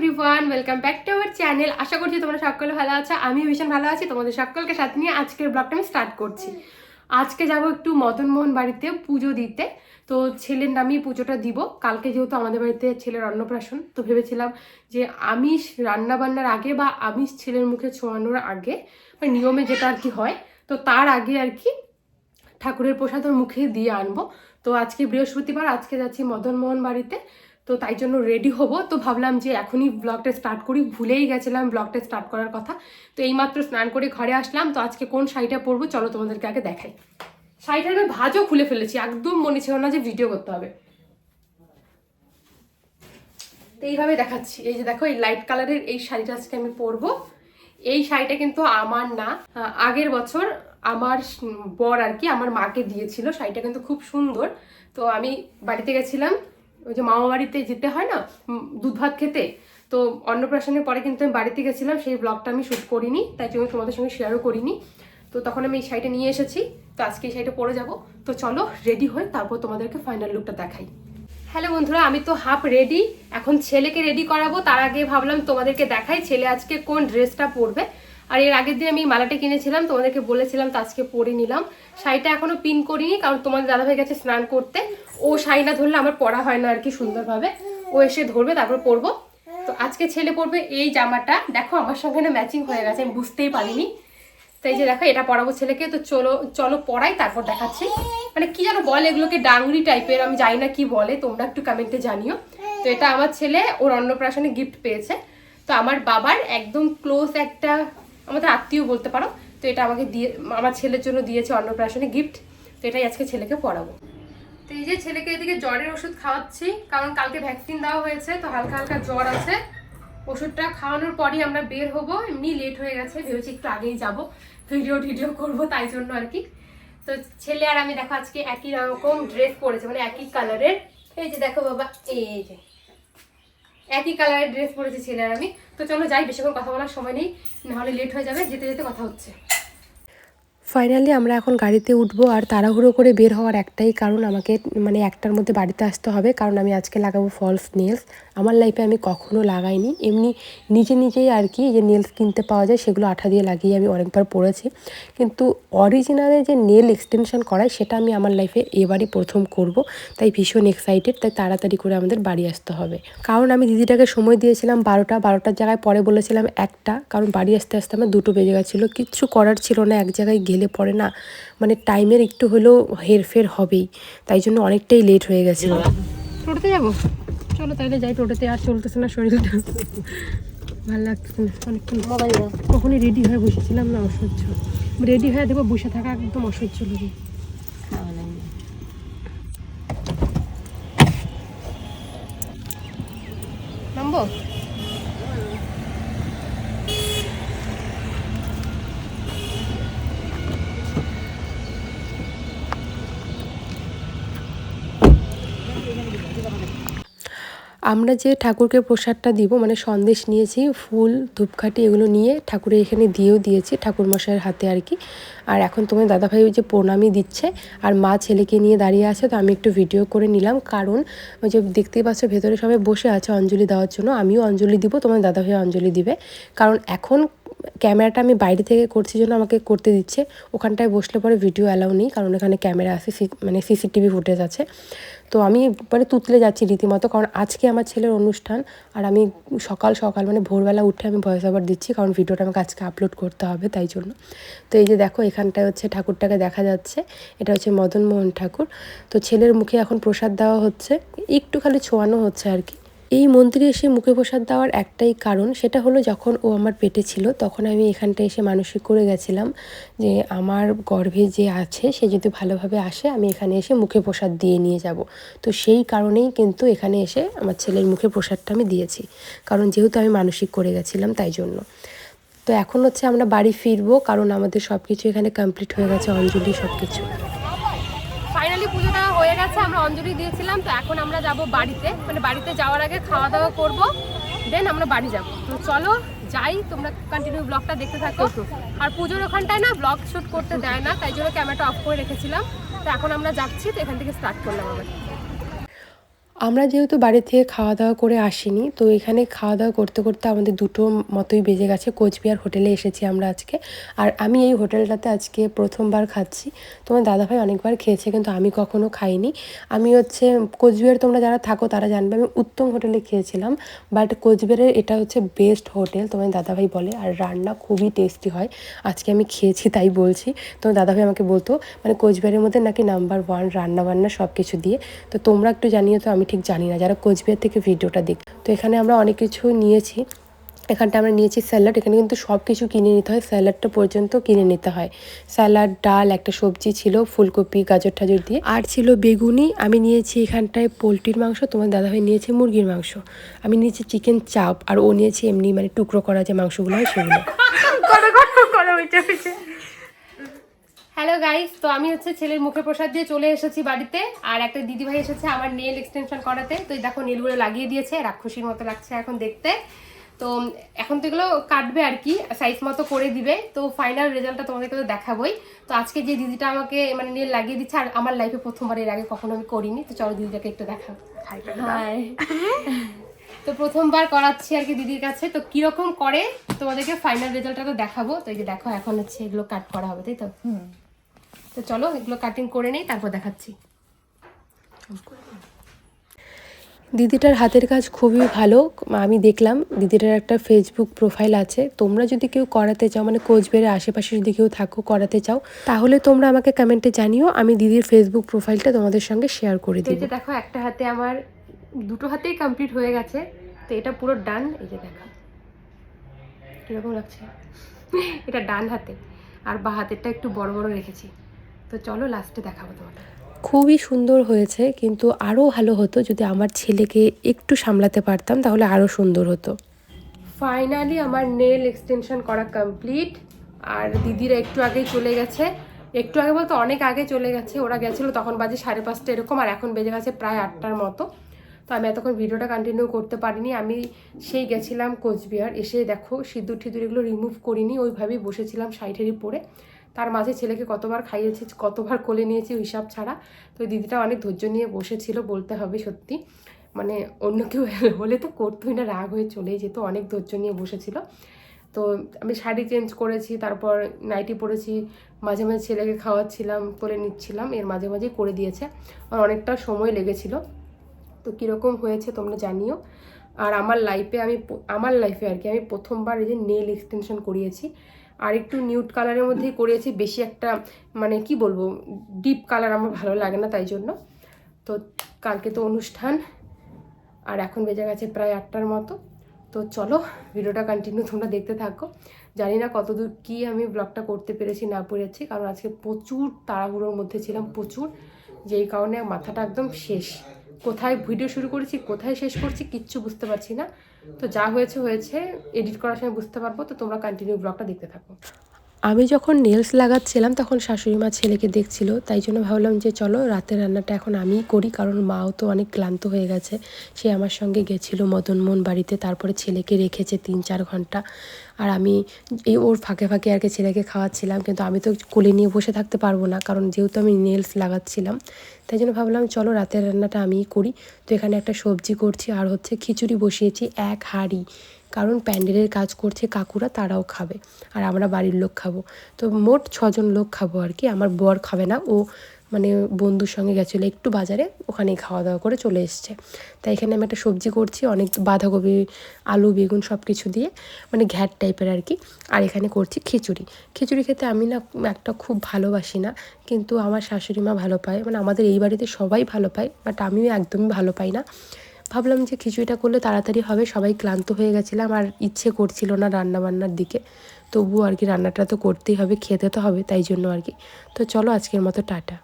Everyone welcome back to our channel আশা করছি তোমরা সকলে ভালো আছো আমি ভীষণ ভালো আছি, তোমাদের সকলকে সাথে নিয়ে আজকের ব্লগটা আমি স্টার্ট করছি। আজকে যাব একটু মদনমোহন বাড়িতে পুজো দিতে, তো ছেলের নামই পুজোটা দিব। কালকে যেহেতু আমাদের বাড়িতে ছেলের অন্নপ্রাশন, তো ভেবেছিলাম যে আমিষ রান্না বান্নার আগে বা আমিষ ছেলের মুখে ছোঁয়ানোর আগে, বা নিয়মে যেটা আর কি হয়, তো তার আগে আর কি ঠাকুরের প্রসাদ ওর মুখে দিয়ে আনব। তো আজকে বৃহস্পতিবার, আজকে যাচ্ছি মদনমোহন বাড়িতে। তো তাই জন্য রেডি হব। তো ভাবলাম যে এখনই ব্লগটা স্টার্ট করি। ভুলেই গেছিলাম ব্লগটা স্টার্ট করার কথা। তো এইমাত্র স্নান করে ঘরে আসলাম। তো আজকে কোন শাড়িটা পরবো চলো তোমাদেরকে আগে দেখাই। শাড়িটার আমি ভাজও খুলে ফেলেছি। একদম মনে ছিল না যে ভিডিও করতে হবে। তো এইভাবে দেখাচ্ছি। এই যে দেখো, এই লাইট কালারের এই শাড়িটা আজকে আমি পরবো। এই শাড়িটা কিন্তু আমার না আগের বছর আমার বর আর কি আমার মাকে দিয়েছিল। শাড়িটা কিন্তু খুব সুন্দর। তো আমি বাড়িতে গেছিলাম। ওই যে মামা বাড়িতে যেতে হয় না দুধ ভাত খেতে, তো অন্নপ্রাশনের পরে কিন্তু আমি বাড়িতে গেছিলাম, সেই ব্লগটা আমি শ্যুট করিনি, তাই জন্য তোমাদের সঙ্গে শেয়ারও করিনি। তো তখন আমি এই শাড়িটা নিয়ে এসেছি, তো আজকে এই শাড়িটা পরে যাব। তো চলো রেডি হয়ে তারপর তোমাদেরকে ফাইনাল লুকটা দেখাই। হ্যালো বন্ধুরা, আমি তো হাফ রেডি এখন ছেলেকে রেডি করাবো, তার আগে ভাবলাম তোমাদেরকে দেখাই, ছেলে আজকে কোন ড্রেসটা পরবে। আর এর আগের দিন আমি মালাটা কিনেছিলাম, তোমাদেরকে বলেছিলাম তো আজকে পরে নিলাম। শাড়িটা এখনও পিন করিনি, কারণ তোমাদের দাদাভাই গেছে স্নান করতে। ও শাড়ি না ধরলে আমার পরা হয় না আর কি সুন্দরভাবে। ও এসে ধরবে, তারপর পরবো। তো আজকে ছেলে পরবে এই জামাটা। দেখো আমার সঙ্গে না ম্যাচিং হয়ে গেছে, আমি বুঝতেই পারিনি। তাই যে দেখো, এটা পরাবো ছেলেকে। তো চলো চলো পড়াই তারপর দেখাচ্ছি। মানে কি যেন বলে এগুলোকে, ডাংরি টাইপের, আমি জানি না কি বলে, তোমরা একটু কমেন্টে জানিও। তো এটা আমার ছেলে, ওর অন্নপ্রাশনে গিফট পেয়েছে। তো আমার বাবার একদম ক্লোজ একটা আমাদের আত্মীয় বলতে পারো। তো এটা আমাকে দিয়ে, আমার ছেলের জন্য দিয়েছে অন্নপ্রাশনে গিফট তো এটাই আজকে ছেলেকে পড়াবো। তো এই যে ছেলেকে এদিকে জ্বরের ওষুধ খাওয়াচ্ছি, কারণ কালকে ভ্যাকসিন দেওয়া হয়েছে, তো হালকা হালকা জ্বর আছে। ওষুধটা খাওয়ানোর পরই আমরা বের হব, এমনি লেট হয়ে গেছে, ভেবেছি একটু আগেই যাব। ভিডিও টিডিও করব তাই জন্য আর কি। তো ছেলে আর আমি দেখো আজকে একই রকম ড্রেস পরেছে মানে একই কালারের এই যে দেখো বাবা, এই যে। একই কালারের ড্রেস পরেছি ছেলে আর আমি। তো চলো যাই, বেশিক্ষণ কথা বলার সময় নেই, নাহলে লেট হয়ে যাবে, যেতে যেতে কথা হচ্ছে। ফাইনালি আমরা এখন গাড়িতে উঠবো আর তাড়াহুড়ো করে বের হওয়ার একটাই কারণ আমাকে মানে একটার মধ্যে বাড়িতে আসতে হবে, কারণ আমি আজকে লাগাবো ফলস নেলস আমার লাইফে আমি কখনো লাগাইনি। এমনি নিজে নিজেই আর কি যে নেলস কিনতে পাওয়া যায়, সেগুলো আঠা দিয়ে লাগিয়ে আমি অনেকবার পড়েছি কিন্তু অরিজিনালে যে নেল এক্সটেনশন করায় সেটা আমি আমার লাইফে এবারই প্রথম করব। তাই ভীষণ এক্সাইটেড তাই তাড়াতাড়ি করে আমাদের বাড়ি আসতে হবে। কারণ আমি দিদিটাকে সময় দিয়েছিলাম বারোটা, বারোটার জায়গায় পরে বলেছিলাম একটা। কারণ বাড়ি আসতে আসতে আমার দুটো বেজে গেছিল। কিচ্ছু করার ছিল না, এক জায়গায় গেলে পরে না মানে টাইমের একটু হলেও হেরফের হবেই। তাই জন্য অনেকটাই লেট হয়ে গেছিল যাব? চলো তাইলে যাই টোটোতে আর চলতেছে না শরীরটা ভালো লাগতেছে না অনেকক্ষণ। কখনই রেডি হয়ে বসেছিলাম না অসহ্য। রেডি হয়ে দেখব বসে থাকা একদম অসহ্য লাগে। নামবো? আমরা যে ঠাকুরকে প্রসাদটা দিব মানে সন্দেশ নিয়েছি, ফুল, ধূপকাঠি এগুলো নিয়ে ঠাকুরের এখানে দিয়েও দিয়েছি ঠাকুর মশাইয়ের হাতে আর কি। আর এখন তোমার দাদাভাই ওই যে প্রণামই দিচ্ছে, আর মা ছেলেকে নিয়ে দাঁড়িয়ে আছে, তো আমি একটু ভিডিও করে নিলাম। কারণ ওই যে দেখতেই পাচ্ছ ভেতরে সবাই বসে আছে অঞ্জলি দেওয়ার জন্য, আমিও অঞ্জলি দিব, তোমার দাদাভাই অঞ্জলি দিবে। কারণ এখন ক্যামেরাটা আমি বাইরে থেকে করছি জন্য আমাকে করতে দিচ্ছে। ওখানটায় বসলে পরে ভিডিও অ্যালাউ নেই, কারণ এখানে ক্যামেরা আছে মানে সিসিটিভি ফুটেজ আছে। তো আমি মানে তুতলে যাচ্ছি রীতিমতো, কারণ আজকে আমার ছেলের অনুষ্ঠান আর আমি সকাল সকাল মানে ভোরবেলা উঠে আমি ভয়েস ওভার দিচ্ছি, কারণ ভিডিওটা আমাকে আজকে আপলোড করতে হবে তাই জন্য। তো এই যে দেখো, এখানটায় হচ্ছে ঠাকুরটাকে দেখা যাচ্ছে, এটা হচ্ছে মদনমোহন ঠাকুর। তো ছেলের মুখে এখন প্রসাদ দেওয়া হচ্ছে, একটু খালি ছোঁয়ানো হচ্ছে আর কি। এই মন্দিরে এসে মুখে প্রসাদ দেওয়ার একটাই কারণ সেটা হলো যখন ও আমার পেটে ছিল, তখন আমি এখানটায় এসে মানসিক করে গেছিলাম যে আমার গর্ভে যে আছে, সে যদি ভালোভাবে আসে, আমি এখানে এসে মুখে প্রসাদ দিয়ে নিয়ে যাব। তো সেই কারণেই কিন্তু এখানে এসে আমার ছেলের মুখে প্রসাদটা আমি দিয়েছি। কারণ যেহেতু আমি মানসিক করে গেছিলাম তাই জন্য। তো এখন হচ্ছে আমরা বাড়ি ফিরবো, কারণ আমাদের সব কিছু এখানে কমপ্লিট হয়ে গেছে, অঞ্জলি সব কিছু হয়ে আমরা অঞ্জলি দিয়েছিলাম তো এখন আমরা যাব বাড়িতে। মানে বাড়িতে যাওয়ার আগে খাওয়া দাওয়া করব দেন আমরা বাড়ি যাব। তো চলো যাই তোমরা কন্টিনিউ ব্লগটা দেখতে থাকো। আর পুজোর ওখানটায় না ব্লগ শ্যুট করতে দেয় না তাই জন্য ক্যামেরাটা অফ করে রেখেছিলাম। তো এখন আমরা যাচ্ছি তো এখান থেকে স্টার্ট করলাম আবার। আমরা যেহেতু বাড়ি থেকে খাওয়া দাওয়া করে আসিনি, তো এখানে খাওয়া দাওয়া করতে করতে আমাদের দুটো মতোই বেজে গেছে। কোচবিহার হোটেলে এসেছি আমরা আজকে। আর আমি এই হোটেলটাতে আজকে প্রথমবার খাচ্ছি। তোমার দাদাভাই অনেকবার খেয়েছে, কিন্তু আমি কখনো খাইনি। আমি হচ্ছে কোচবিহার তোমরা যারা থাকো তারা জানবে, আমি উত্তম হোটেলে খেয়েছিলাম। বাট কোচবিহারের এটা হচ্ছে বেস্ট হোটেল, তোমার দাদাভাই বলে। আর রান্না খুবই টেস্টি হয়। আজকে আমি খেয়েছি, তাই বলছি। তোমার দাদাভাই আমাকে বলতো মানে কোচবিহারের মধ্যে নাকি নাম্বার ওয়ান রান্না বান্না সব কিছু দিয়ে। তো তোমরা একটু জানিয়ে তো, আমি ঠিক জানি না। যারা কোচবিহার থেকে ভিডিওটা দেখ তো এখানে আমরা অনেক কিছু নিয়েছি। এখানটা আমরা নিয়েছি স্যালাড। এখানে কিন্তু সব কিছু কিনে নিতে হয়। স্যালাডটা পর্যন্ত কিনে নিতে হয়। স্যালাড, ডাল, একটা সবজি ছিল, ফুলকপি, গাজর, টাজর দিয়ে। আর ছিল বেগুনি। আমি নিয়েছি এখানটায় পোলট্রির মাংস, তোমার দাদাভাই নিয়েছে মুরগির মাংস। আমি নিয়েছি চিকেন চাপ। আর ও নিয়েছে এমনি মানে টুকরো করা যে মাংসগুলো হয় সেগুলো। হ্যালো গাইস তো আমি হচ্ছে ছেলের মুখে প্রসাদ দিয়ে চলে এসেছি বাড়িতে আর একটা দিদি ভাই এসেছে আমার নেল এক্সটেনশন করাতে। তো এই দেখো নেলগুলো লাগিয়ে দিয়েছে রাক্ষসীর মতো লাগছে এখন দেখতে। তো এখন তো এগুলো কাটবে আর কি সাইজ মতো করে দিবে। তো ফাইনাল রেজাল্টটা তোমাদেরকে তো দেখাবোই। তো আজকে যে দিদিটা আমাকে মানে নেল লাগিয়ে দিচ্ছে আর আমার লাইফে প্রথমবার এর আগে কখনো আমি করিনি। তো চলো দিদিটাকে একটু দেখাবো তো প্রথমবার করাচ্ছি আর কি দিদির কাছে। তো কীরকম করে তোমাদেরকে ফাইনাল রেজাল্টটা তো দেখাবো। তো এই যে দেখো এখন হচ্ছে এগুলো কাট করা হবে তাই তো? তো চলো এগুলো কাটিং করে নেই তারপর দেখাচ্ছি। দিদিটার হাতের কাজ খুবই ভালো আমি দেখলাম দিদিটার একটা ফেসবুক প্রোফাইল আছে। তোমরা যদি কেউ করাতে চাও মানে কোচবিহারের আশেপাশে যদি কেউ থাকো করাতে চাও তাহলে তোমরা আমাকে কমেন্টে জানিও আমি দিদির ফেসবুক প্রোফাইলটা তোমাদের সঙ্গে শেয়ার করে যে দেখো একটা হাতে আমার দুটো হাতেই কমপ্লিট হয়ে গেছে তো এটা পুরো ডান এই যে দেখো। কীরকম লাগছে? এটা ডান হাতে আর বা হাতেরটা একটু বড় বড় রেখেছি। তো চলো লাস্টে দেখাবো তোমাদের খুবই সুন্দর হয়েছে কিন্তু আরও ভালো হতো যদি আমার ছেলেকে একটু সামলাতে পারতাম তাহলে আরও সুন্দর হতো। ফাইনালি আমার নেল এক্সটেনশন করা কমপ্লিট আর দিদিরা একটু আগেই চলে গেছে। একটু আগে বলতে অনেক আগে চলে গেছে ওরা গেছিল তখন বাজে সাড়ে পাঁচটা এরকম আর এখন বেজে গেছে প্রায় আটটার মতো। তো আমি এতক্ষণ ভিডিওটা কন্টিনিউ করতে পারিনি আমি সেই গেছিলাম কোচবিহার এসে দেখো সিঁদুর ঠিদুর এগুলো রিমুভ করিনি ওইভাবেই বসেছিলাম সাইঠেরই পরে তার মাঝে ছেলেকে কতবার খাইয়েছি, কতবার কোলে নিয়েছি হিসাব ছাড়া। তো দিদিটা অনেক ধৈর্য নিয়ে বসেছিল, বলতে হবে সত্যি। মানে অন্য কেউ হলে তো করতোই না, রাগ হয়ে চলেই যেত, অনেক ধৈর্য নিয়ে বসেছিল। তো আমি শাড়ি চেঞ্জ করেছি, তারপর নাইটি পরেছি, মাঝে মাঝে ছেলেকে খাওয়াচ্ছিলাম করে নিচ্ছিলাম, এর মাঝে মাঝে করে দিয়েছে। আর অনেকটা সময় লেগেছিল। তো কীরকম হয়েছে তোমরা জানিও। আর আমার লাইফে আমি, আমার লাইফে আর কি, আমি প্রথমবার এই যে নেল এক্সটেনশন করিয়েছি। আর একটু নিউট কালারের মধ্যেই করিয়েছি বেশি একটা মানে কি বলব ডিপ কালার আমার ভালো লাগে না তাই জন্য। তো কালকে তো অনুষ্ঠান, আর এখন বেজে গেছে প্রায় আটটার মতো। তো চলো, ভিডিওটা কন্টিনিউ তোমরা দেখতে থাকো। জানি না কতদূর কি আমি ব্লগটা করতে পেরেছি, না পেরেছি কারণ আজকে প্রচুর তাড়াহুড়োর মধ্যে ছিলাম, প্রচুর। যেই কারণে মাথাটা একদম শেষ। কোথায় ভিডিও শুরু করেছি, কোথায় শেষ করছি কিচ্ছু বুঝতে পারছি না। তো যা হয়েছে হয়েছে এডিট করার সময় বুঝতে পারব। তো তোমরা কন্টিনিউ ব্লগটা দেখতে থাকো। আমি যখন নেলস লাগাচ্ছিলাম, তখন শাশুড়ি মা ছেলেকে দেখছিল। তাই জন্য ভাবলাম যে, চলো রাতের রান্নাটা এখন আমিই করি, কারণ মাও তো অনেক ক্লান্ত হয়ে গেছে। সে আমার সঙ্গে গেছিল মদনমোহন বাড়িতে, তারপরে ছেলেকে রেখেছে তিন চার ঘণ্টা। আর আমি এই ওর ফাঁকে ফাঁকে আর কি ছেলেকে খাওয়াচ্ছিলাম, কিন্তু আমি তো কোলে নিয়ে বসে থাকতে পারব না, কারণ যেহেতু আমি নেলস লাগাচ্ছিলাম। তাই জন্য ভাবলাম, চলো রাতের রান্নাটা আমিই করি। তো এখানে একটা সবজি করছি, আর হচ্ছে খিচুড়ি বসিয়েছি, এক হাঁড়ি। কারণ প্যান্ডেলের কাজ করছে কাকুরা, তারাও খাবে। আর আমরা বাড়ির লোক খাব। তো মোট ছজন লোক খাব আর কি। আমার বর খাবে না, ও মানে বন্ধুর সঙ্গে গেছিল একটু বাজারে, ওখানেই খাওয়া দাওয়া করে চলে এসছে। তাই এখানে আমি একটা সবজি করছি, অনেক বাঁধাকপি, আলু, বেগুন সব কিছু দিয়ে মানে ঘ্যাট টাইপের আর কি। আর এখানে করছি খিচুড়ি। খিচুড়ি খেতে আমি না একটা খুব ভালোবাসি না, কিন্তু আমার শাশুড়ি মা ভালো পায়। মানে আমাদের এই বাড়িতে সবাই ভালো পায়, বাট আমিও একদমই ভালো পাই না। ভাবলাম যে খিচুড়িটা করলে তাড়াতাড়ি হবে, সবাই ক্লান্ত হয়ে গেছিলাম আর ইচ্ছে করছিল না রান্না বান্নার দিকে। তবুও আর কি রান্নাটা তো করতেই হবে, খেতে তো হবে, তাই জন্য আর কি। তো চলো আজকের মতো টাটা।